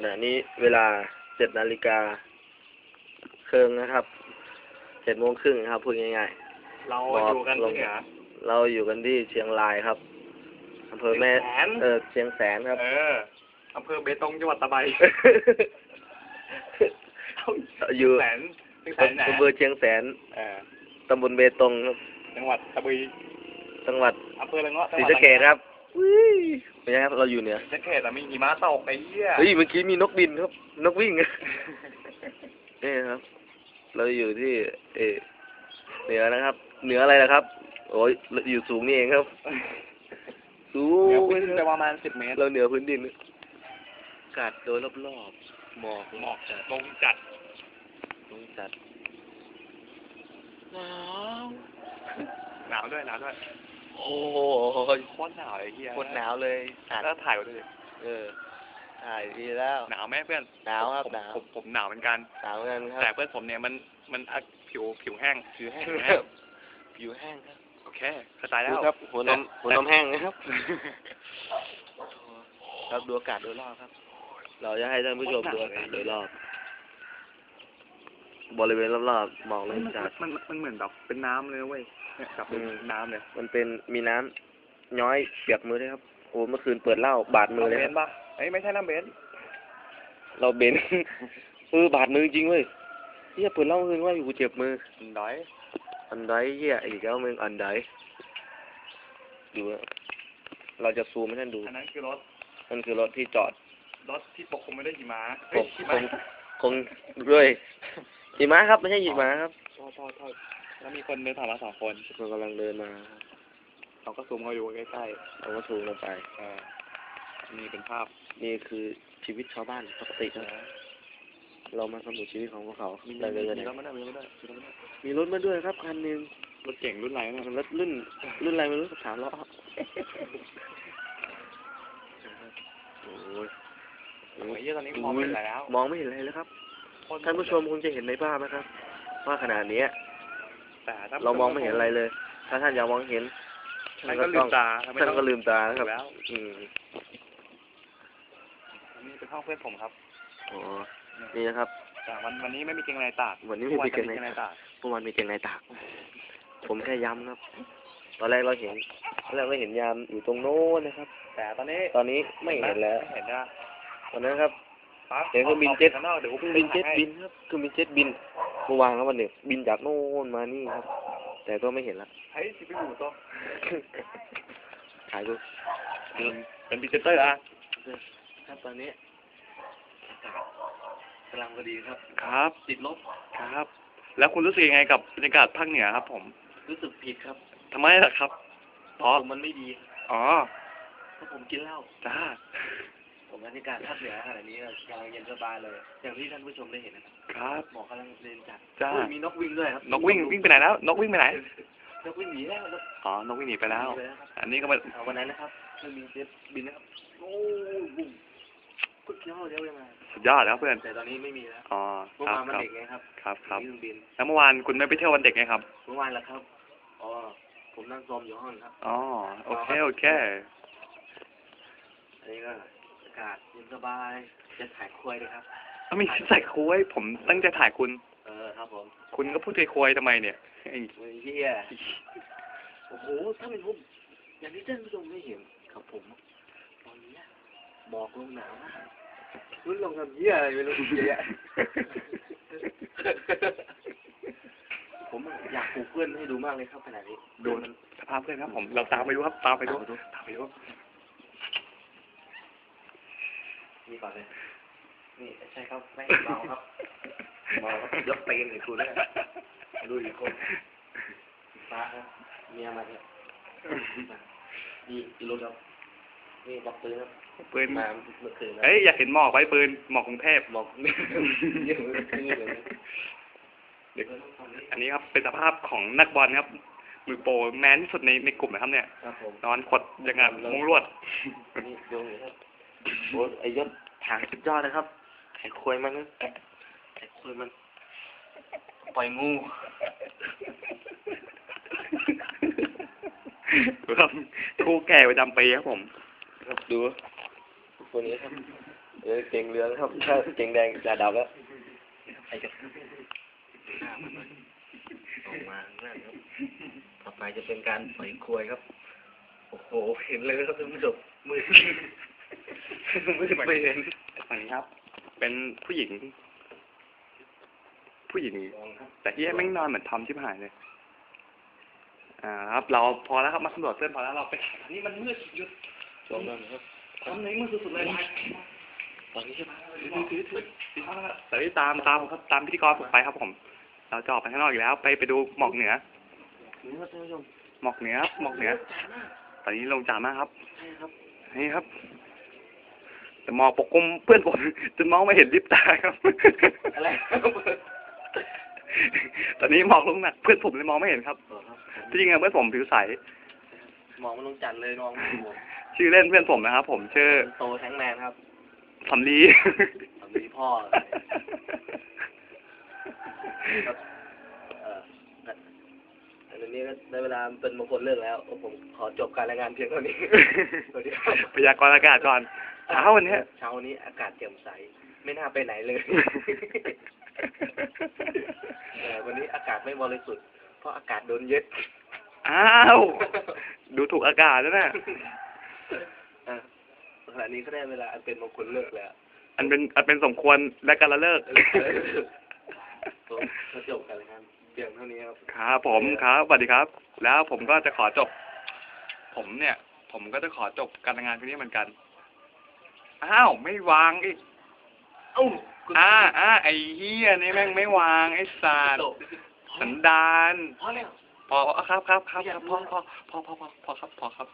ขณะนี้เวลาเจ็ดนาฬิกาครึ่งนะครับเจ็ดโมงครึ่งครับพูดง่ายเราบอกอยู่กันลที่งเหนือๆเราอยู่กันที่เชียงรายครับอำเภอแม่เชียงแสนเออเชียงแสนครับ เอออำเภอเบตงจังหวัดตะไบอยู่แสนที่แสนไหนอำเภอเชียงแสนเออตำบลเบตงครับจังหวัดตะบุยจังหวัดอำเภอละเงาะศรีสะเกษครับอุ้ย เป็นไงครับเราอยู่เหนือศรีสะเกษแต่มีหิมะตกไอ้เหี้ยเฮ้ยเมื่อกี้มีนกบินครับ นกวิ่งนี่ครับ เราอยู่ที่ เออเหนือนะครับ เหนืออะไรนะครับ โอ้ยอยู่สูงนี่เองครับ สูเดี๋ยวงขึ้นไปครับประมาณสิบเมตร เราเหนือพื้นดินอากาศโดยรอบๆหมอกหมอกลงจัดลงจัดหนาวหนาวด้วยหนาวด้วย โอ้ยโคตรหนาวไอ้เหี้ยโคนหนาวเลยอัดแล้วถ่ายไว้ด้วยดิเออถ่ายดีแล้ว หนาวไหมเพื่อนหนาวครับผมหนาว ผมผมหนาวเหมือนกัน หนาวเหมือนกันคแต่รับเพื่อนผมเนี่ยมันมันอะผิวผิวแห้ง ผิวแห้งผิวคแห้รังบผิวแห้งครับโอเคเข้าใจแล้วดูครับหัวนมแต่หัวนมแห้งนะครับ ครับดูอากาศโดยรอบครับ เราจะให้ท่านผู้ชมดูอากาศโดยรอบ บริเวณรอบๆมองมัเริ่นมจากมันมันมันเหมือนแบบเป็นน้ำเลยเว้ยเนี่ยกับเป็นอืม น้ำเลยมันเป็นมีน้ำย้อยเปียกมือด้วยครับโอ้เมื่อคืนเปิดเหล้าบาดมือเลยน้ำเบครันบปะเอ้ยไม่ใช่น้ำเบนเราเบน เออบาดมือจริงเว้ยเฮียเปิดเหล้าเมื่อคืนว่าอยู่เจ็บมือดอยอันใดเฮียอีกแล้วมึงอันใดดูอะเราจะซูมให้ท่านดูอันนั้นคือรถนั่นคือรถที่จอดรถที่ปกคลุมไม่ได้วยหิมะผเฮ้ยมหิคมะง คงด้วยหิมะครับ ไม่ใช่หิมะครับโทษโทษโทษแล้วมีคนเดินผ่านมาสองคนคนกำลังเดินมาเราก็ซูมเขาอยู่ใกล้เราก็ซูมลงไปๆเออนี่เป็นภาพนี่คือชีวิตชาวบ้านปกติครับเรามาสำรวจชีวิตของพวกเขามีได้มีเลยมีนะรถมาด้วยมีรถมาด้วยมีรถมาด้วยมีรถมาด้วยครับคันหนึ่งรถเก่งรุ่นไหนเนี่ยมันรถรุ่น รุ่นอะไรไม่รู้สามล้อโอ้ย โอ้ยเหี้ยตอนนี้มองไม่เห็นอะไรแล้วมองไม่เห็นอะไรแล้วครับ ท่านผู้ชมคงจะเห็นในภาพนะครับ ว่าขนาดเนี้ยแต่ถ้เรามองไม่เห็นอะไรเลย ถ้าท่านอยากมองเห็นท่านก็ลืมตาท่านก็ลืมตานะครับแล้วอืมนี่เป็นห้องเพื่อนผมครับอ๋อนี่นะครับแต่วันวันนี้ไม่มีเกงในตากวันนี้ไม่มีเกงในในตากเมื่อวานมีเกงในตาก ผมแค่ย้ำครับ ตอนแรกเราเห็นตอนแรกเราเห็นยามอยู่ตรงโน้นนะครับ แต่ตอนนี้ ตอนนี้ไม่เห็นแล้วไม่เห็นนะต อนนั้นครับปั๊บเห็นเครื่องบินเจ็ตข้างนอกเดี๋ยวเครื่องบินเจ็ตบินครับเครื่องบินเจ็ตบินเมื่อวานครับวันหนึ่งบินจากโน่นมานี่ครับ แต่ก็ไม่เห็นละเฮ้ยสิไปอยู่ตัวถ่ายดูเป็นพรีเซนเตอร์อะครับตอนนี้กำลังพอดีครับ ครับติดลบครับ แล้วคุณรู้สึกยังไงกับบรรยากาศภาคเหนือครับ ผม รู้สึกผิดครับทำไมล่ะครับ เพอ๋อราะผมมันไม่ดี อ๋อเพราะผมกินเหล้าจ้า ผมบรรยากาศภาคเหนือขนาดนี้ก็กำลังเย็นสบายเลย อย่างที่ท่านผู้ชมได้เห็นนะครับครับหมอกกำลังเดินจัดจ้าโอ้ยมีนกวิ่งด้วยครับ นกวิ่งวิ่งไปไหนแล้ว นกวิ่งไปไหน นกวิ่งหนีแล้วนกอ๋อ นกวิ่งหนีไปแล้วหนีไปครับอันนี้ก็มาเอาวันนั้นนะครับเครื่องบินเจ็ตบินนะครับ โอ้บุ้มก็เที่ยวเลี้ยวไปมาสุดยอดแล้วเพื่อน แต่ตอนนี้ไม่มีแล้ว อ๋อเมื่อครับวานมันครับเด็กไงครับ ครับครับเครื่องบินแล้วเมื่อวานคุณไม่ไปเที่ยววันเด็กไงครับ เมื่อวานแล้วครับ อ๋อ ผมนั่งซ้อมอยู่ห้องครับ อ๋อ โอเค โอเค อันนี้ก็อา กาศเย็นสบาย จะถ่ายคุยเลยครับถ้ามีใส่คุยผมตั้งใจถ่ายคุณ เออครับผมคุณก็พูดใจคุยทำไมเนี่ยไอ้เฮ้ยเฮียโอ้โห ถ้าเป็นผมอย่างที่ท่านผู้ชมได้เห็นครับผม ตอนเนี้ยหมอกลงหนาวมากรุ่นลงทำเฮียอะไรไม่รู้เยอะแยะผมอยากปลูกเพื่อนให้ดูมากเลยครับขนาดนี้ดูมันสภาพเพื่อนครับผม เราตามไปดูครับ ตามไปดู ตามไปดู ตามไปดู นี่ก่อนเลย นี่ใช่ครับไม่เมาครับเมาครับยกตีนให้คุณเลยดูอีกคนฟ้าครับเมียมาเนี่ยนี่อีรถครับนี่บอกปืนครับปืนมาเมื่อคืนนะเอ้ยอยากเห็นหมอกไว้ปืนหมอกกรุงเทพบอกนี่เยอะเลยนี่เลยเด็กอันนี้ครับเป็นสภาพของนักบอลครับมือโปรแมนที่สุดในในกลุ่มนะครับเนี่ยครับผมนอนขดอย่างกับมุ้งลวดนี่โยงอยู่ครับโอ้ยไอ้ยศ ทางสุดยอดนะครับไอ้ควยมันนะไอ้ควยมัน ปล่อยงูครับครูแก่ประจำปีครับผมครับดูตัวนี้ครับเอดี๋ยวเก่งเหลืองครับถ้าเก่งแดงจะดับแล้วไอ้จะหน้ามันเลยออกมานั่นครับต่อไปจะเป็นการปล่อยควยครับ โอ้โห เห็นเลยครับท่านผู้ชมมือมือ ไม่เห็นฝั่งนี้ครับ เป็นผู้หญิง ผู้หญิง แต่ที่แม่งนอนเหมือนทอมชิบหายเลย อ่าครับ เราพอแล้วครับมาสำรวจเพื่อนพอแล้วเราไปถ่ายตอนนี้มันมืดหยุดชมนั่นครับทำไหนมืดสุดๆเลยไปตอนนี้ใช่ไหมแต่ที่ตามตามผมครับตามพิธีกรผมไปครับผม เราจะออกไปข้างนอกอีกแล้ว ไปไปดูหมอกเหนือนี่ครับท่านผู้ชมหมอกเหนือครับหมอกเหนือ ตอนนี้ลงจามากครับใช่ครับนี่ครับ แต่หมอกปกคลุมเพื่อนผมจนมองไม่เห็นลิปตาครับอะไรตอนนี้หมอกลงหนักเพื่อนผมเลยมองไม่เห็นครับต่อครับที่จริงอะเพื่อนผมผิวใสมองมันลงจันทร์เลยมองไม่ดูชื่อเล่นเพื่อนผมนะครับ ผมชื่อโตแทงแมนครับสำลีสามีพ่อครับเอ่ออั นนี้ก็ได้เวลาเป็นมงคลเลิกแล้ว ผมขอจบการรายงานเพียงเท่านี้ สวัสดีครับพยากรณ์อากาศก่อนเช้าวันเนี้ยเช้าวันนี้อากาศแจ่มใส ไม่น่าไปไหนเลยแต่วันนี้อากาศไม่บริสุทธิ์ เพราะอากาศโดนยึด อ้าว ดูถูกอากาศแล้วนะอะขณะนี้ก็ได้เวลาอันเป็นมงคลเลิกแล้ว อันเป็นอันเป็นสมควรและการละเลิก ครับ ครับผมครับสวัสดีครับ แล้วผมก็จะขอจบ ผมเนี่ย ผมก็จะขอจบการทำงานเพียงนี้เหมือนกัน อ้าวไม่วางอีกเอ้าคุณอ่าอ่าไอ้เหี้ยนี่แม่งไม่วางไอ้สารจบสันดานพอแล้วพอครับครับครับครับพอพอพอพอพอพอครับพอครับ